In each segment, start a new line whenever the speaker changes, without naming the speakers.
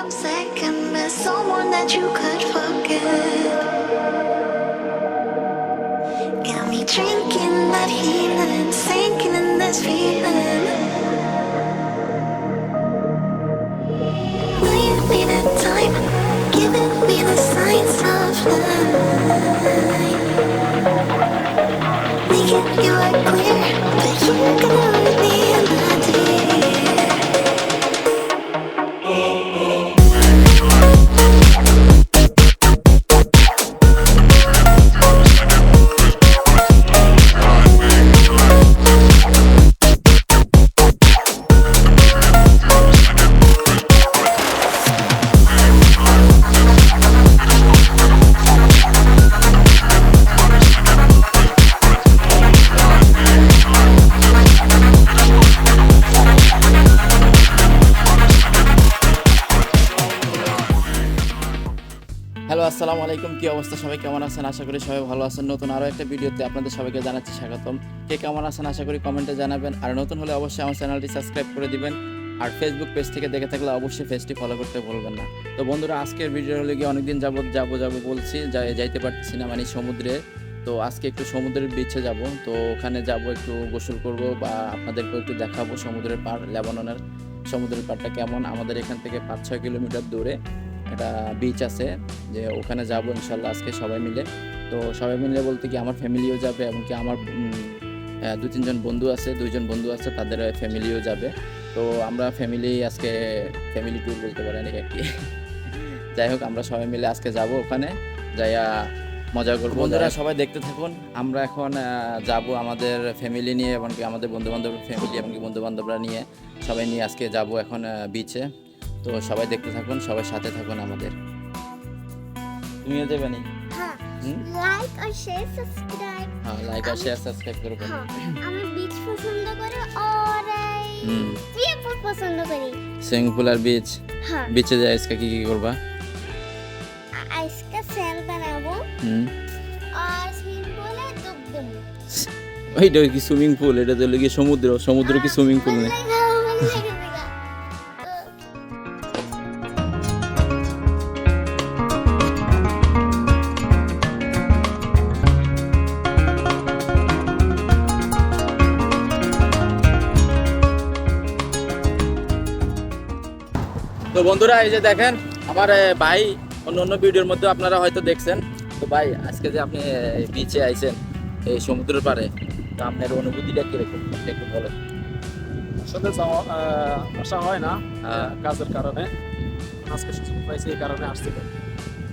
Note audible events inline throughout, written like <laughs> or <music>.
I'm second best, someone that you could forget. Got me drinking that healing, sinking in this feeling. Will you be the time, giving me the signs of life? Making you look clear, but you're gonna leave me
আলাইকুম, কি অবস্থা? সবাই কেমন আছেন? আশা করি সবাই ভালো আছেন। নতুন আরও একটা ভিডিওতে আপনাদের সবাইকে জানাচ্ছি স্বাগতম। কে কেমন আছেন, আশা করি কমেন্টে জানাবেন। আর নতুন হলে অবশ্যই আমার চ্যানেলটি সাবস্ক্রাইব করে দিবেন। আর ফেসবুক পেজ থেকে দেখে থাকলে অবশ্যই পেজটি ফলো করতে ভুলবেন না। তো বন্ধুরা, আজকের ভিডিও হলে গিয়ে অনেকদিন যাবত যাব যাব বলছি, যাই- যাইতে পারছি না মানে সমুদ্রে। তো আজকে একটু সমুদ্রের বিচে যাব। তো ওখানে যাব, একটু গোসল করব বা আপনাদেরকে একটু দেখাবো সমুদ্রের পাড়, লেবাননের সমুদ্রের পাড়টা কেমন। আমাদের এখান থেকে পাঁচ ছয় কিলোমিটার দূরে। একটা বিচ আছে যে ওখানে যাব ইনশাল্লাহ আজকে সবাই মিলে। তো সবাই মিলে বলতে কি আমার ফ্যামিলিও যাবে এমনকি আমার দু তিনজন বন্ধু আছে দুইজন বন্ধু আছে তাদের ফ্যামিলিও যাবে। তো আমরা ফ্যামিলি আজকে ফ্যামিলি ট্যুর বলতে পারেন আর কি <laughs> যাই হোক আমরা সবাই মিলে আজকে যাব ওখানে যাইয়া মজা করব। বন্ধুরা সবাই দেখতে থাকুন। আমরা এখন যাব আমাদের ফ্যামিলি নিয়ে এমনকি আমাদের বন্ধু বান্ধব ফ্যামিলি এমনকি বন্ধু বান্ধবরা নিয়ে সবাই নিয়ে আজকে যাব এখন বিচে তো সবাই দেখতে থাকুন সবাই সাথে থাকুন আমাদের। তুমিও দেবে নি?
হ্যাঁ লাইক আর শেয়ার সাবস্ক্রাইব
হ্যাঁ লাইক আর শেয়ার সাবস্ক্রাইব করবেন
হ্যাঁ আমি বিচ পছন্দ করি আর পছন্দ করি।
সুইমিং পুল আর বিচ
হ্যাঁ।
বিচে যাই আজকে কি কি করবা?
আজকে স্যাল বানাবো।
হুম।
আর সুইমিং পুলে ডুব দেবো।
ওইটা কি সুইমিং পুল এটা তো কি সমুদ্র। সমুদ্র কি সুইমিং পুল নেই তো বন্ধুরা এই যে দেখেন আমার ভাই অন্য অন্য ভিডিওর মধ্যে আপনারা হয়তো দেখছেন। তো ভাই আজকে যে আপনি বিচে আইছেন এই সমুদ্রের পাড়ে তো আপনার অনুভূতিটা কীরকম? আপনি একটু বলেন।
আসলে আসা হয় না
হ্যাঁ।
কাজের কারণে। আজকে সুযোগ পাইছি এই কারণে আসছি।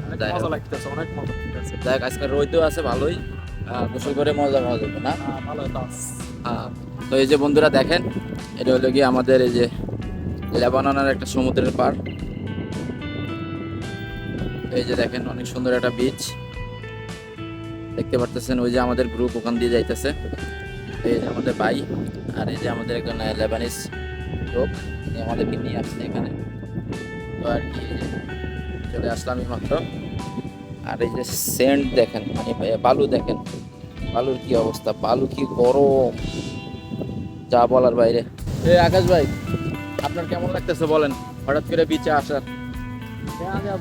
অনেক
যাই।
মজা লাগতেছে অনেক মজা লাগতেছে।
দেখ আজকে রোদও আছে ভালোই। গোসল করে মজা পাওয়া যাবে না?
ভালো
তো এই যে বন্ধুরা দেখেন এটা হলো গিয়ে আমাদের এই যে লেবাননের একটা সমুদ্রের পাড় এই যে দেখেন, অনেক সুন্দর একটা বিচ দেখতে পারতেছেন, ওই যে আমাদের গ্রুপ ওখান দিয়ে যাইতেছে। এই যে আমাদের ভাই আর এই যে আমাদের একজন লেবানিস লোক আমাদেরকে নিয়ে আসছে এখানে। তো আর কি, চলে আসলাম এই মাত্র। আর এই যে সেন্ট দেখেন মানে বালু দেখেন। বালুর কি অবস্থা? বালু কি গরম। যা বলার বাইরে। এ, আকাশ ভাই। আপনার কেমন লাগতেছে বলেন? হঠাৎ করে বিচে আসার।
হ্যাঁ,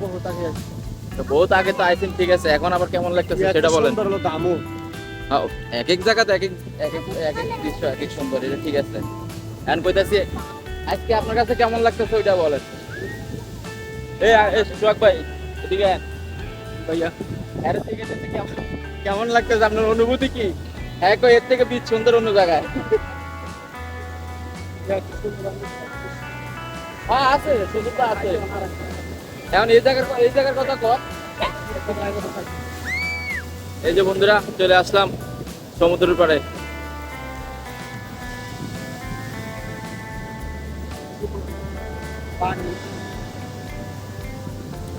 বহুত আগে তো আইছেন ঠিক আছে। এখন আবার কেমন লাগতেছে সেটা বলেন।
সুন্দর হলো দামও
হ্যাঁ, এক এক জায়গাতে এক এক এক এক এক এক দৃশ্য এক এক সুন্দর এটা ঠিক আছে। এখন কইতাছি আজকে আপনার কাছে কেমন লাগতেছে ওইটা বলেন। এ সোহাগ ভাই এদিকে।
ভাইয়া।
এর থেকে কেমন কেমন লাগতেছে আপনার অনুভূতি কি? হ্যাঁ কই এর থেকে বীজ সুন্দর অন্য জায়গায়। হ্যাঁ এই যে বন্ধুরা চলে আসলাম সমুদ্রের পাড়ে।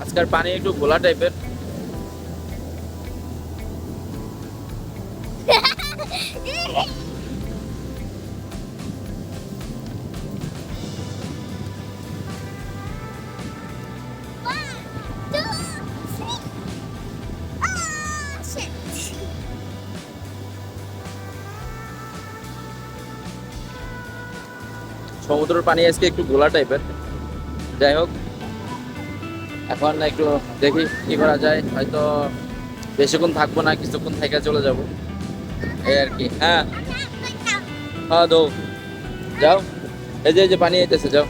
আজকের পানি একটু ঘোলা টাইপের সমুদ্রের পানি আজকে একটু ঘোলা টাইপের। যাই হোক, এখন একটু দেখি কি করা যায়। হয়তো বেশিক্ষণ থাকব না, কিছুক্ষণ থেকে চলে যাব। এই আর কি হ্যাঁ। হ্যাঁ দৌ। যাও। এই যে এই যে পানি আইতেছে, যাও।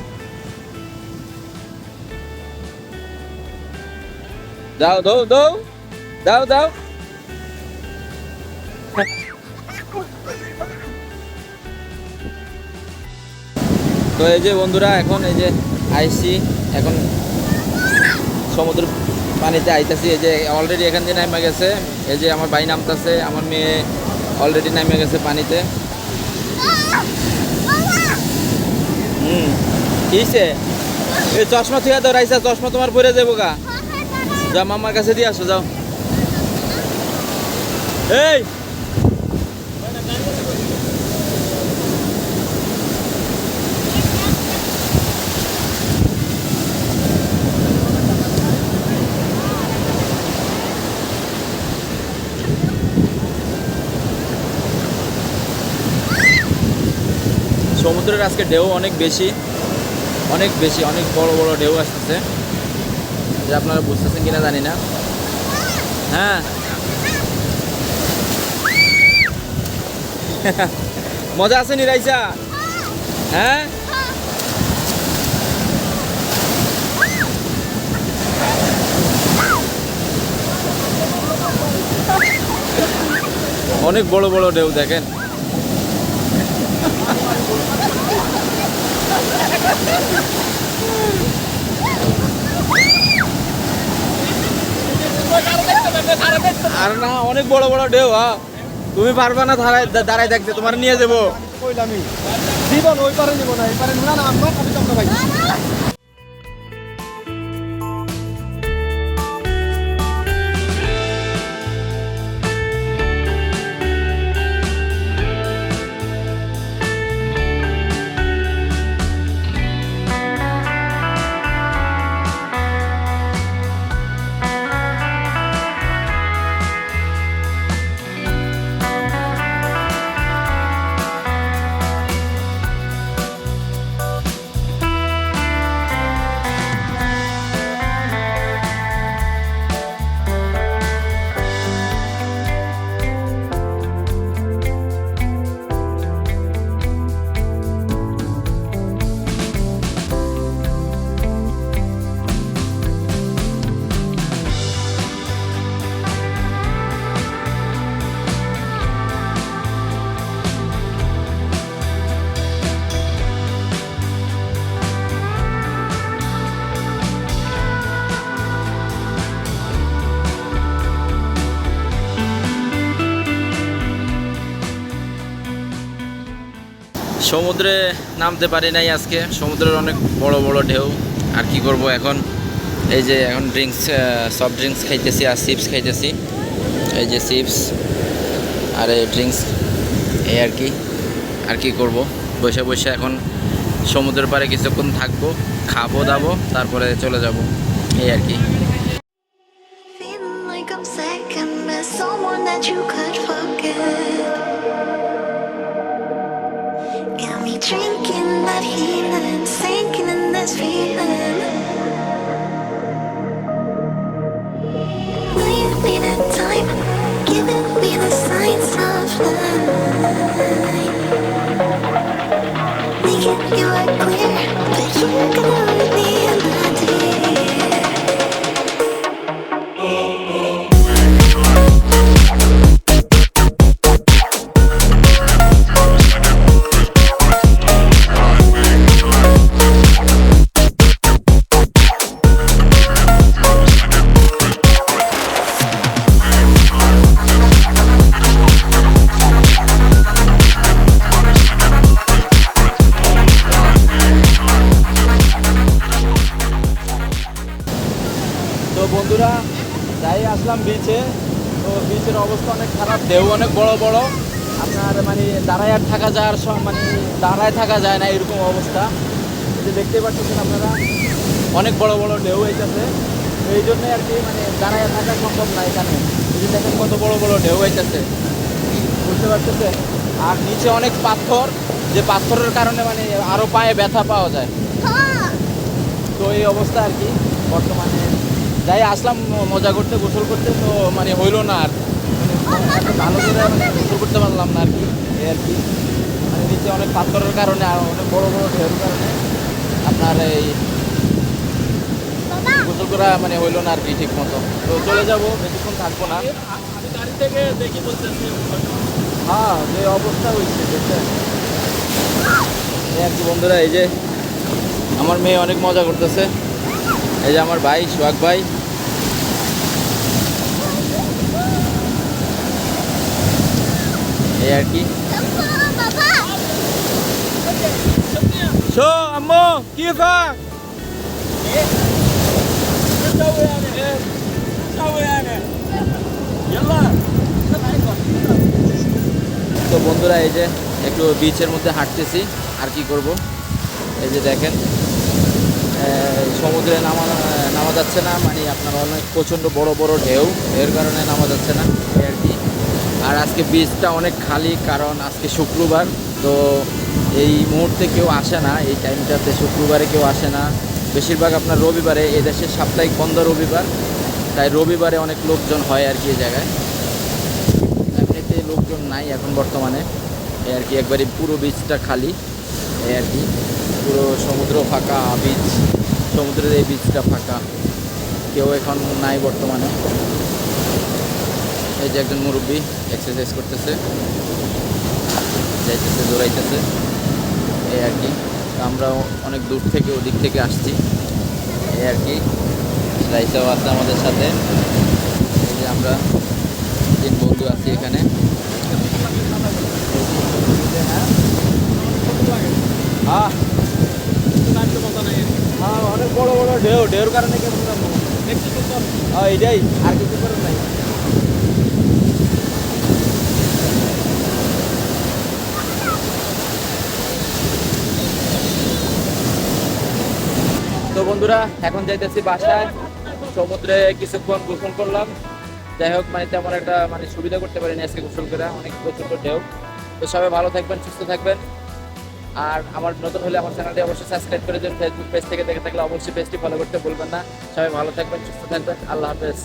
দাও দৌ দৌ। দাও দাও তো এই যে বন্ধুরা, এখন এই যে আইসি, এখন সমুদ্র পানিতে আইতাছি। এই যে অলরেডি এখান দিয়ে নামে গেছে। এই যে আমার ভাই নামতাছে, আমার মেয়ে অলরেডি নামে গেছে পানিতে। হুম কিসে এই চশমা থুয়া দাও, রাইসা, চশমা তোমার পরে যাব গা। যা মামার কাছে দিয়ে আসো, যাও। এই সমুদ্রের আজকে ঢেউ অনেক বেশি অনেক বেশি, অনেক বড় বড় ঢেউ আসতেছে। যে আপনারা বুঝতেছেন কিনা জানি না। হ্যাঁ। <laughs> মজা আছে নি রাইসা? হ্যাঁ? অনেক বড় বড় ঢেউ দেখেন। আর না অনেক বড় বড় ঢেউ হা তুমি পারবা না, দাঁড়ায় দাঁড়ায় দেখতে, তোমার নিয়ে যাব।
কইলামি জীবন ওই পারে নিব না, এই পারে না না আমরা আমি তোমরা ভাই।
সমুদ্রে নামতে পারি নাই আজকে। সমুদ্রের অনেক বড় বড় ঢেউ। আর কি করব এখন? এই যে এখন ড্রিঙ্কস সফট ড্রিঙ্কস খাইতেছি আর চিপস খাইতেছি। এই যে চিপস আর এই ড্রিঙ্কস এই আর কি। আর কি করব? বসে বসে এখন সমুদ্রের পাড়ে কিছুক্ষণ থাকব, খাব, দাবো, তারপরে চলে যাব। এই আর কি।
Drinking that healing, sinking in this feeling. Will you be the time, giving me the signs of life? Making you look clear, but you're gonna leave me
তো অবস্থা অনেক খারাপ। ঢেউ অনেক বড় বড়। আপনার মানে দাঁড়ায় আর থাকা যায় আর সব মানে দাঁড়ায় থাকা যায় না এরকম অবস্থা। যে দেখতে পাচ্ছেন আপনারা অনেক বড় বড় ঢেউ হইতেছে। এই জন্যই আর কি মানে দাঁড়ায় থাকা সম্ভব না এখানে। এই যে দেখেন কত বড় বড় ঢেউ হইতেছে। বুঝতে পারতেছে আর নিচে অনেক পাথর যে পাথরের কারণে মানে আরও পায়ে ব্যথা পাওয়া যায়। তো এই অবস্থা আর কি বর্তমানে। যাই আসলাম মজা করতে গোসল করতে তো মানে হইল না আর। ভালো করে গোসল করতে পারলাম না আর কি এই আর কি। মানে নিচে অনেক পাথরের কারণে আর অনেক বড় বড় ঢেউর কারণে আপনার এই গোসল করা মানে হইল না আর কি ঠিক মতো। তো চলে যাব বেশিক্ষণ থাকব না।
আমি গাড়ি থেকে দেখি বলতেছি
হ্যাঁ যে অবস্থা হয়েছে দেখছেন? এই আর কি বন্ধুরা এই যে আমার মেয়ে অনেক মজা করতেছে। এই যে আমার ভাই সোহাগ ভাই। এই আর কি। তো বন্ধুরা, এই যে একটু বিচের মধ্যে হাঁটতেছি, আর কি করব? এই যে দেখেন সমুদ্রে নামা নামা যাচ্ছে না মানে আপনার অনেক প্রচণ্ড বড় বড় ঢেউ, এর কারণে নামা যাচ্ছে না, এই আর কি। আর আজকে বিচটা অনেক খালি, কারণ আজকে শুক্রবার, তো এই মুহূর্তে কেউ আসে না, এই টাইমটাতে শুক্রবারে কেউ আসে না। বেশিরভাগ আপনার রবিবারে এই দেশের সাপ্তাহিক বন্ধ রবিবার, তাই রবিবারে অনেক লোকজন হয় আর কি এই জায়গায়। এমনিতে লোকজন নাই এখন বর্তমানে, এই আর কি একবারে পুরো বিচটা খালি, এই আর কি। পুরো সমুদ্র ফাঁকা বিচ সমুদ্রের এই বিচটা ফাঁকা, কেউ এখন নাই বর্তমানে। এই যে একজন মুরব্বী এক্সারসাইজ করতেছে যাইতেছে দৌড়াইতেছে। এই আর কি। তো আমরাও অনেক দূর থেকে ওদিক থেকে আসছি। এই আর কি। রাইসাও আছে আমাদের সাথে। এই যে আমরা তিন বন্ধু আছি এখানে। অনেক বড় বড় ঢেউ। ঢেউর কারণে কেমন এটাই আর কিছু করার নাই। বন্ধুরা, এখন যাইতেছি বাসায়। সমুদ্রে কিছুক্ষণ গোসল করলাম। যাই হোক মানে তেমন একটা মানে সুবিধা করতে পারিনি আজকে গোসল করে। অনেক প্রচণ্ড ঢেউ। তো সবাই ভালো থাকবেন, সুস্থ থাকবেন। আর আমার নতুন হলে আমার চ্যানেলটি অবশ্যই সাবস্ক্রাইব করে দেবেন ফেসবুক পেজ থেকে দেখে থাকলে অবশ্যই পেজটি ফলো করতে ভুলবেন না। সবাই ভালো থাকবেন, সুস্থ থাকবেন। আল্লাহ হাফেজ।